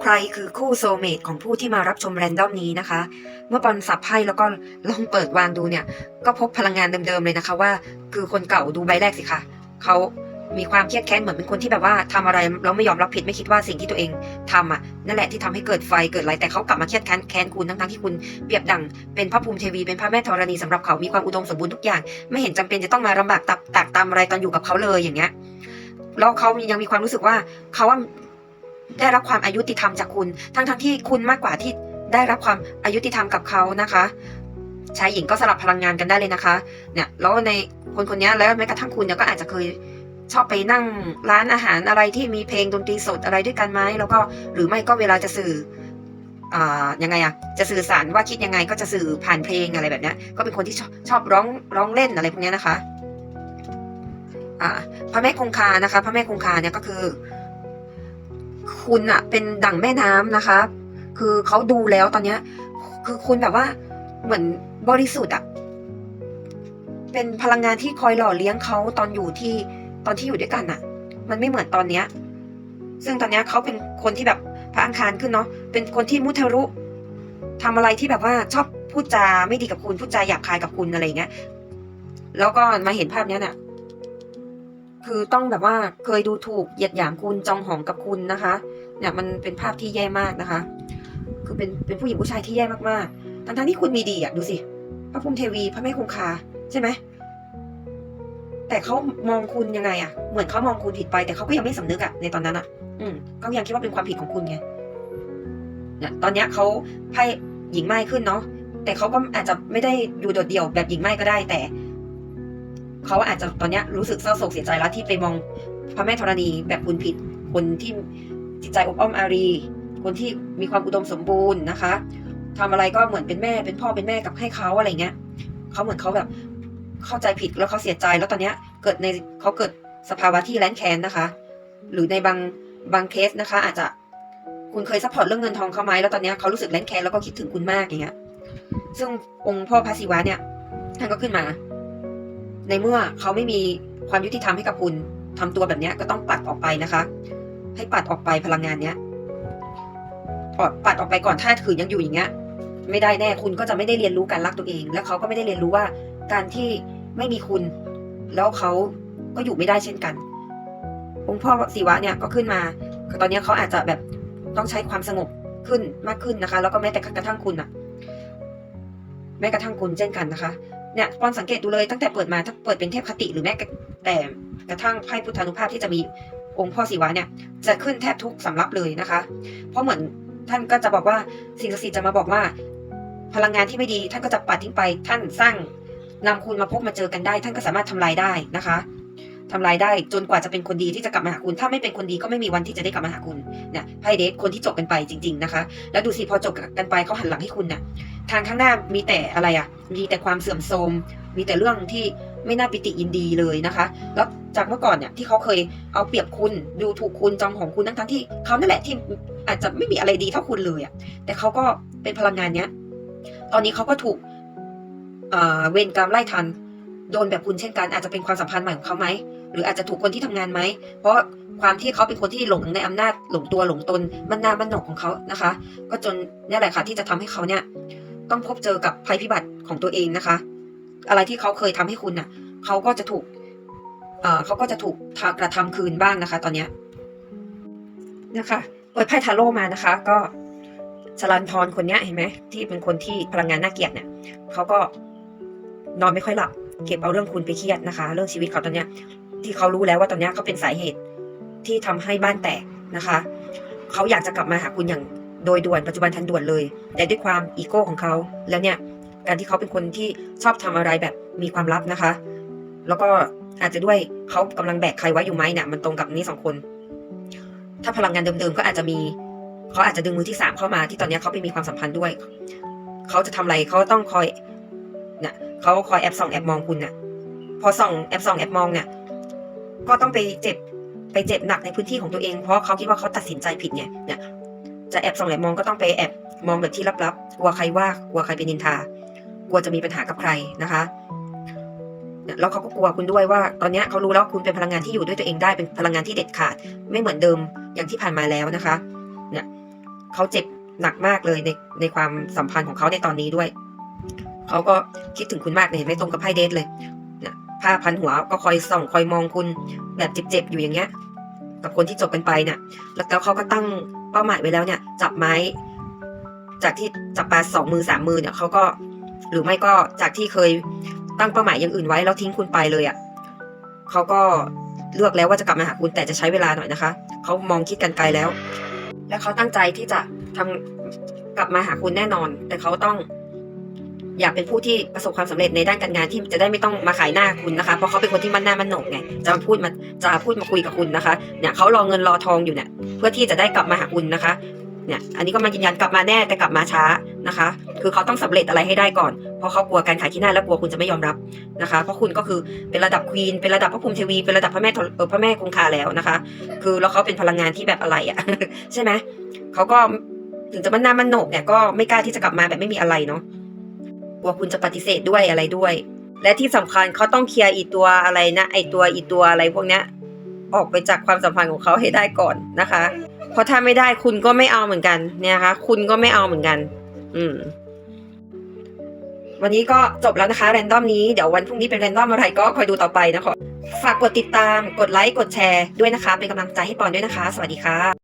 ใครคือคู่โซเมตของผู้ที่มารับชมแรนดอมนี้นะคะ เมื่อบอลสับไพ่แล้วก็ลองเปิดวางดูเนี่ย ก็พบพลังงานเดิมๆเลยนะคะว่า คือคนเก่าดูใบแรกสิคะเขามีความเครียดแค้นเหมือนเป็นคนที่แบบว่าทำอะไรแล้วไม่ยอมรับผิดไม่คิดว่าสิ่งที่ตัวเองทำอะนั่นแหละที่ทำให้เกิดไฟเกิดอะไรแต่เขากลับมาเครียดแค้นแค้นคุณทั้งๆที่คุณเปรียบดังเป็นพระภูมิเทวีเป็นพระแม่ธรณีสำหรับเขามีความอุดมสมบูรณ์ทุกอย่าง ไม่เห็นจำเป็นจะต้องมาลำบากตับตากตำอะไรตอนอยู่กับเขาเลยอย่างเงี้ยแล้วเขายังมีความรู้สึกว่าเขาว่า ได้รับความอายุติธรรมจากคุณ ทั้งทั้งๆที่คุณมากกว่าที่ได้รับความอายุติธรรมกับเขานะคะชายหญิงก็สลับพลังงานกันได้เลยนะคะเนี่ยแล้วในคนคนนี้แล้วแม้กระทั่งคุณเนี่ยก็อาจจะเคยชอบไปนั่งร้านอาหารอะไรที่มีเพลงดนตรีสดอะไรด้วยกันไหมแล้วก็หรือไม่ก็เวลาจะสื่ออ่ายังไงอะจะสื่อสารว่าคิดยังไงก็จะสื่อผ่านเพลงอะไรแบบนี้ก็เป็นคนที่ชอบชอบร้องร้องเล่นอะไรพวกนี้นะคะพระแม่คงคานะคะ พระแม่คงคาเนี่ยก็คือ คุณอะเป็นดั่งแม่น้ำนะคะ คือเขาดูแล้วตอนเนี้ย คือคุณแบบว่าเหมือนบริสุทธิ์อะเป็นพลังงานที่คอยหล่อเลี้ยงเขาตอนอยู่ที่ตอนที่อยู่ด้วยกันอะมันไม่เหมือนตอนเนี้ย ซึ่งตอนเนี้ยเขาเป็นคนที่แบบพระอังคารขึ้นเนาะเป็นคนที่มุทะรุทำอะไรที่แบบว่าชอบพูดจาไม่ดีกับคุณพูดจาหยาบคายกับคุณอะไรเงี้ย แล้วก็มาเห็นภาพเนี้ยเนี่ย คือต้องแบบว่าเคยดูถูกเหยียดหยามคุณจองหองกับคุณนะคะ เนี่ยมันเป็นภาพที่แย่มากนะคะ คือเป็นเป็นผู้หญิงผู้ชายที่แย่มากๆทั้งทั้งที่คุณมีดีอะดูสิพระภูมิเทวีพระแม่คงคาใช่ไหมแต่เขามองคุณยังไงอะเหมือนเขามองคุณผิดไปแต่เขาก็ยังไม่สำนึกอะในตอนนั้นอะ อืมก็ยังคิดว่าเป็นความผิดของคุณไงเนี่ยตอนเนี้ยเขาไพ่หญิงไม้ขึ้นเนาะแต่เขาก็อาจจะไม่ได้อยู่โดดเดี่ยวแบบหญิงไม้ก็ได้ แต่ เขาอาจจะตอนนี้รู้สึกเศร้าโศกเสียใจแล้วที่ไปมองพระแม่ธรณีแบบคุณผิด คนที่จิตใจอบอ้อมอารี คนที่มีความอุดมสมบูรณ์นะคะทำอะไรก็เหมือนเป็นแม่เป็นพ่อเป็นแม่กับให้เขาอะไรเงี้ยเขาเหมือนเขาแบบเข้าใจผิดแล้วเขาเสียใจแล้วตอนนี้เกิดในเขาเกิดสภาวะที่แร้นแค้นนะคะ หรือในบางบางเคสนะคะ อาจจะคุณเคยซัพพอร์ตเรื่องเงินทองเขาไหมแล้วตอนนี้เขารู้สึกแร้นแค้นแล้วก็คิดถึงคุณมากอย่างเงี้ยซึ่งองค์พ่อพระศิวะเนี่ยท่านก็ขึ้นมา ในเมื่อเขาไม่มีความยุติธรรมให้กับคุณทำตัวแบบนี้ก็ต้องปัดออกไปนะคะ ให้ปัดออกไปพลังงานเนี้ยปัดปัดออกไปก่อนถ้าขืนยังอยู่อย่างเงี้ยไม่ได้แน่คุณก็จะไม่ได้เรียนรู้การรักตัวเอง และเขาก็ไม่ได้เรียนรู้ว่าการที่ไม่มีคุณ แล้วเขาก็อยู่ไม่ได้เช่นกัน องค์พ่อศิวะเนี่ยก็ขึ้นมา ตอนนี้เขาอาจจะแบบต้องใช้ความสงบขึ้นมากขึ้นนะคะ แล้วก็แม้แต่กระทั่งคุณอะแม้กระทั่งคุณเช่นกันนะคะ เนี่ยปอนสังเกตดูเลยตั้งแต่เปิดมาถ้าเปิดเป็นเทพคติหรือแม้แต่กระทั่งไพ่พุทธานุภาพที่จะมีองค์พ่อศิวะเนี่ยจะขึ้นแทบทุกสำรับเลยนะคะ เพราะเหมือนท่านก็จะบอกว่าสิ่งศักดิ์สิทธิ์จะมาบอกว่า พลังงานที่ไม่ดีท่านก็จะปัดทิ้งไปท่านสร้างนำคุณมาพบมาเจอกันได้ ท่านก็สามารถทำลายได้นะคะทำลายได้จนกว่าจะเป็นคนดีที่จะกลับมาหาคุณ ถ้าไม่เป็นคนดีก็ไม่มีวันที่จะได้กลับมาหาคุณเนี่ยไพ่เดทคนที่จบกันไปจริง ๆนะคะ แล้วดูสิพอจบกันไปเขาหันหลังให้คุณน่ะทางข้างหน้ามีแต่อะไรอะ มีแต่ความเสื่อมโทรมมีแต่เรื่องที่ไม่น่าปิติยินดีเลยนะคะ แล้วจากเมื่อก่อนเนี่ยที่เขาเคยเอาเปรียบคุณดูถูกคุณจองของคุณทั้งทั้งๆที่เขานั่นแหละที่อาจจะไม่มีอะไรดีเท่าคุณเลยอะแต่เขาก็เป็นพลังงานเนี้ย ตอนนี้เขาก็ถูกเวรกรรมไล่ทัน โดนแบบคุณเช่นกัน อาจจะเป็นความสัมพันธ์ใหม่ของเขาไหมหรืออาจจะถูกคนที่ทำงานไหม เพราะความที่เขาเป็นคนที่หลงในอำนาจหลงตัวหลงตนมันนามันหนกของเขานะคะ ก็จนเนี่ยแหละค่ะที่จะทำให้เขาเนี่ย ต้องพบเจอกับภัยพิบัติของตัวเองนะคะ อะไรที่เขาเคยทำให้คุณน่ะเขาก็จะถูกเอ่อเขาก็จะถูกกระทำคืนบ้างนะคะ ตอนเนี้ยนะคะเปิดไพ่ทาโร่มานะคะ ก็ชลันทรคนเนี้ยเห็นไหมที่เป็นคนที่พลังงานน่าเกลียดเนี่ยเขาก็นอนไม่ค่อยหลับ เก็บเอาเรื่องคุณไปเครียดนะคะ เรื่องชีวิตเขาตอนเนี้ยที่เขารู้แล้วว่าตอนเนี้ยเขาเป็นสาเหตุที่ทำให้บ้านแตกนะคะ เขาอยากจะกลับมาหาคุณอย่าง โดยด่วนปัจจุบันทันด่วนเลย แต่ด้วยความอีโก้ของเขาแล้วเนี่ยการที่เขาเป็นคนที่ชอบทำอะไรแบบมีความลับนะคะ แล้วก็อาจจะด้วยเขากำลังแบกใครไว้อยู่ไหมเนี่ยมันตรงกับนี้สองคน ถ้าพลังงานเดิมๆก็อาจจะมีเขาอาจจะดึงมือที่สามเข้ามาที่ตอนนี้เขาไปมีความสัมพันธ์ด้วยเขาจะทำอะไรเขาต้องคอยเนี่ยเขาคอยแอบส่องแอบมองคุณเนี่ยพอส่องแอบส่องแอบมองเนี่ยก็ต้องไปเจ็บไปเจ็บหนักในพื้นที่ของตัวเองเพราะเขาคิดว่าเขาตัดสินใจผิดไงเนี่ย จะแอบส่องแอบมองก็ต้องไปแอบมองแบบที่ลับๆกลัวใครว่ากลัวใครเป็นนินทากลัวจะมีปัญหากับใครนะคะเนี่ยแล้วเขาก็กลัวคุณด้วยว่า ตอนนี้เขารู้แล้วคุณเป็นพลังงานที่อยู่ด้วยตัวเองได้เป็นพลังงานที่เด็ดขาด ไม่เหมือนเดิมอย่างที่ผ่านมาแล้วนะคะ เนี่ยเขาเจ็บหนักมากเลยในในความสัมพันธ์ของเขาในตอนนี้ด้วย เขาก็คิดถึงคุณมากเห็นไหม่ตรงกับไพ่เดทเลยเนี่ยผ้าพันหัวก็คอยส่องคอยมองคุณแบบเจ็บๆอยู่อย่างเงี้ย กับคนที่จบกันไปเนี่ยแล้วเขาก็ตั้ง เป้าหมายไว้แล้วเนี่ย จับไม้ จากที่จับปลาสองมือสามมือเนี่ยเขาก็ หรือไม่ก็จากที่เคยตั้งเป้าหมายอย่างอื่นไว้แล้วทิ้งคุณไปเลยอะ่ะเขาก็เลือกแล้วว่าจะกลับมาหาคุณแต่จะใช้เวลาหน่อยนะคะเขามองคิดกันไกลแล้ว และเขาตั้งใจที่จะทำกลับมาหาคุณแน่นอน แต่เขาต้อง อยากเป็นผู้ที่ประสบความสำเร็จในด้านการงานที่จะได้ไม่ต้องมาขายหน้าคุณนะคะ เพราะเขาเป็นคนที่มั่นหน้ามั่นโหนกไงจะมาพูดมาจะพูดมาคุยกับคุณนะคะเนี่ยเขารอเงินรอทองอยู่เนี่ยเพื่อที่จะได้กลับมาหาคุณนะคะเนี่ยอันนี้ก็มายืนยันกลับมาแน่แต่กลับมาช้านะคะ คือเขาต้องสำเร็จอะไรให้ได้ก่อน เพราะเขากลัวการขายที่หน้าและกลัวคุณจะไม่ยอมรับนะคะ เพราะคุณก็คือเป็นระดับควีนเป็นระดับพระภูมิเทวีเป็นระดับพระแม่เออพระแม่คงคาแล้วนะคะ คือแล้วเขาเป็นพลังงานที่แบบอะไรอะใช่ไหมเขาก็ถึงจะมันหน้ามันโหนกเนี่ยก็ไม่กล้าที่จะกลับมาแบบไม่มีอะไรเนาะ กลัวคุณจะปฏิเสธด้วยอะไรด้วย และที่สำคัญเขาต้องเคลียร์อีตัวอะไรนะ ไอตัวอีตัวอะไรพวกเนี้ยออกไปจากความสัมพันธ์ของเขาให้ได้ก่อนนะคะ เพราะถ้าไม่ได้คุณก็ไม่เอาเหมือนกันเนี่ยนะคะ คุณก็ไม่เอาเหมือนกัน อืม วันนี้ก็จบแล้วนะคะ แรนดอมนี้เดี๋ยววันพรุ่งนี้เป็นแรนดอมอะไรก็คอยดูต่อไปนะคะฝากกดติดตามกดไลค์กดแชร์ด้วยนะคะ เป็นกำลังใจให้ปอนด้วยนะคะ สวัสดีค่ะ